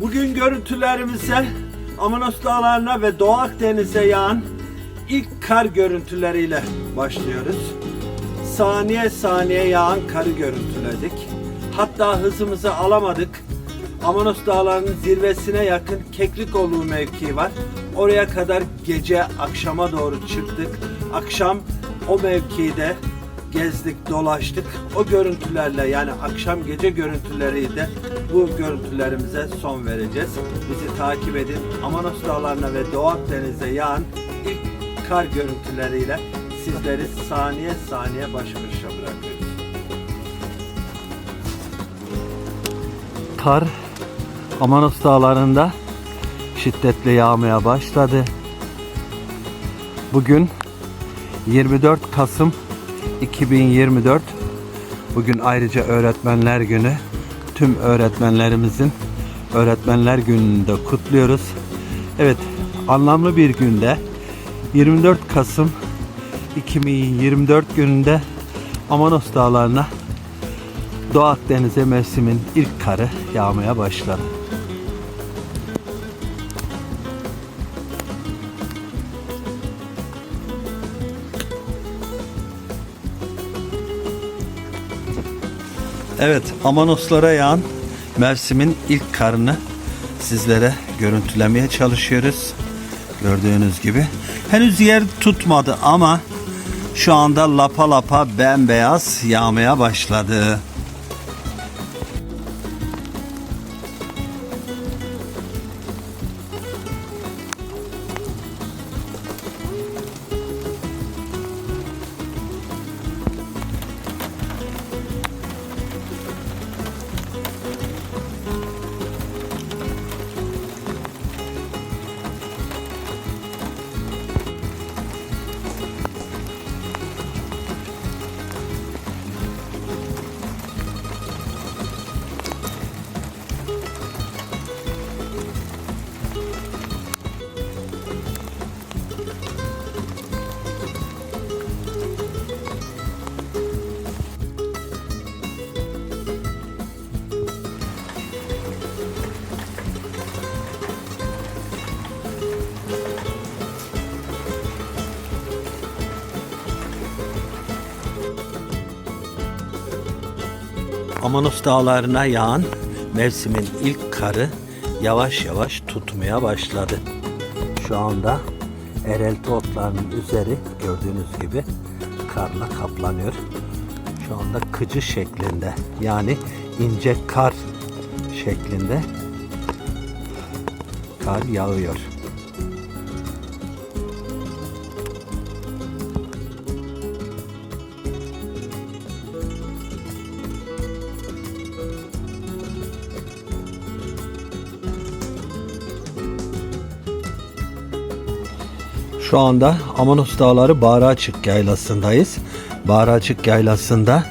Bugün görüntülerimize Amanos Dağları'na ve Doğu Akdeniz'e yağan ilk kar görüntüleriyle başlıyoruz. Saniye saniye yağan karı görüntüledik. Hatta hızımızı alamadık. Amanos Dağları'nın zirvesine yakın Keklikoğlu mevkii var. Oraya kadar gece akşama doğru çıktık. Akşam o mevkide gezdik, dolaştık. O görüntülerle yani akşam gece görüntüleriyle bu görüntülerimize son vereceğiz. Bizi takip edin. Amanos Dağları'na ve Doğu Akdeniz'e yağan ilk kar görüntüleriyle sizleri saniye saniye baş başa bırakıyoruz. Kar Amanos Dağları'nda şiddetle yağmaya başladı. Bugün 24 Kasım 2024. Bugün ayrıca Öğretmenler Günü. Tüm öğretmenlerimizin Öğretmenler Günü'nü de kutluyoruz. Evet, anlamlı bir günde 24 Kasım 2024 gününde Amanos Dağları'na Doğu Akdeniz'e mevsimin ilk karı yağmaya başladı. Evet, Amanoslara yağan mevsimin ilk karını sizlere görüntülemeye çalışıyoruz. Gördüğünüz gibi. Henüz yer tutmadı ama şu anda lapa lapa bembeyaz yağmaya başladı. Amanos dağlarına yağan mevsimin ilk karı yavaş yavaş tutmaya başladı. Şu anda erelti otlarının üzeri gördüğünüz gibi karla kaplanıyor. Şu anda kıcı şeklinde yani ince kar şeklinde kar yağıyor. Şu anda Amanos Dağları Bağraçık Yaylası'ndayız. Bağraçık Yaylası'nda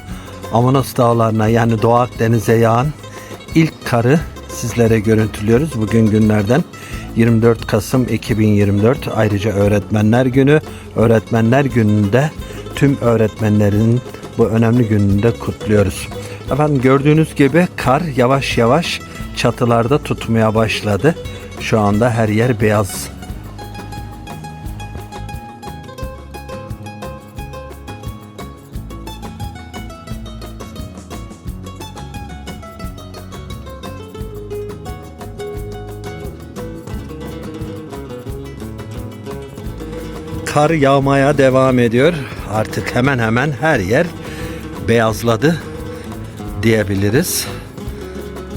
Amanos Dağları'na yani Doğu Akdeniz'e yağan ilk karı sizlere görüntülüyoruz. Bugün günlerden 24 Kasım 2024 ayrıca Öğretmenler Günü. Öğretmenler Günü'nde tüm öğretmenlerin bu önemli gününde kutluyoruz. Efendim gördüğünüz gibi kar yavaş yavaş çatılarda tutmaya başladı. Şu anda her yer beyaz. Kar yağmaya devam ediyor. Artık hemen hemen her yer beyazladı diyebiliriz.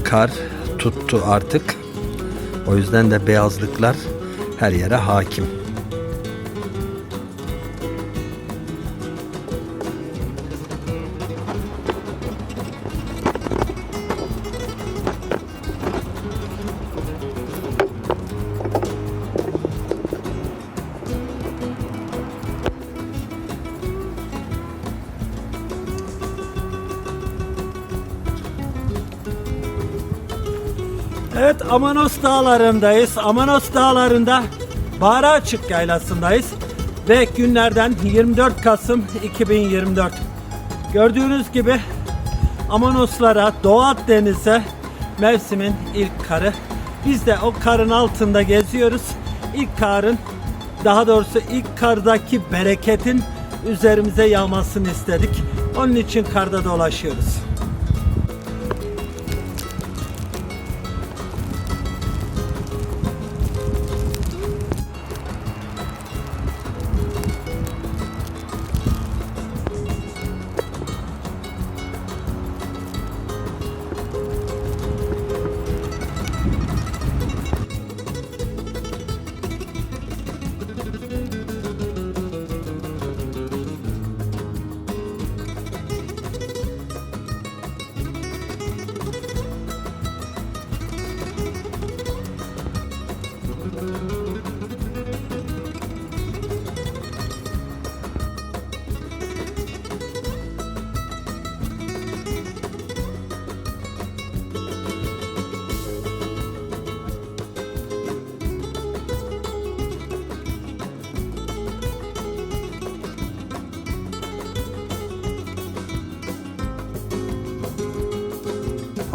Kar tuttu artık. O yüzden de beyazlıklar her yere hakim. Evet Amanos Dağları'ndayız. Amanos Dağları'nda Bağraçık Yaylası'ndayız. Ve günlerden 24 Kasım 2024. Gördüğünüz gibi Amanoslara, Doğu Akdeniz'e mevsimin ilk karı. Biz de o karın altında geziyoruz. İlk karın daha doğrusu ilk kardaki bereketin üzerimize yağmasını istedik. Onun için karda dolaşıyoruz.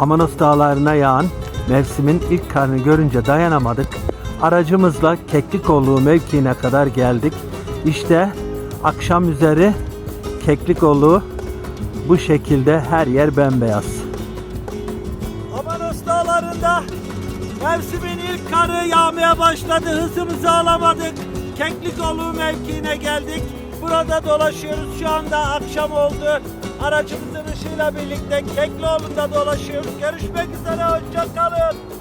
Amanos dağlarına yağan mevsimin ilk karını görünce dayanamadık. Aracımızla Keklikoğlu mevkiine kadar geldik. İşte akşam üzeri Keklikoğlu bu şekilde her yer bembeyaz. Amanos dağlarında mevsimin ilk karı yağmaya başladı. Hızımızı alamadık. Keklikoğlu mevkiine geldik. Burada dolaşıyoruz. Şu anda akşam oldu. Aracımızın ışığıyla birlikte Keklioğlu'nda dolaşıyoruz. Görüşmek üzere. Hoşça kalın.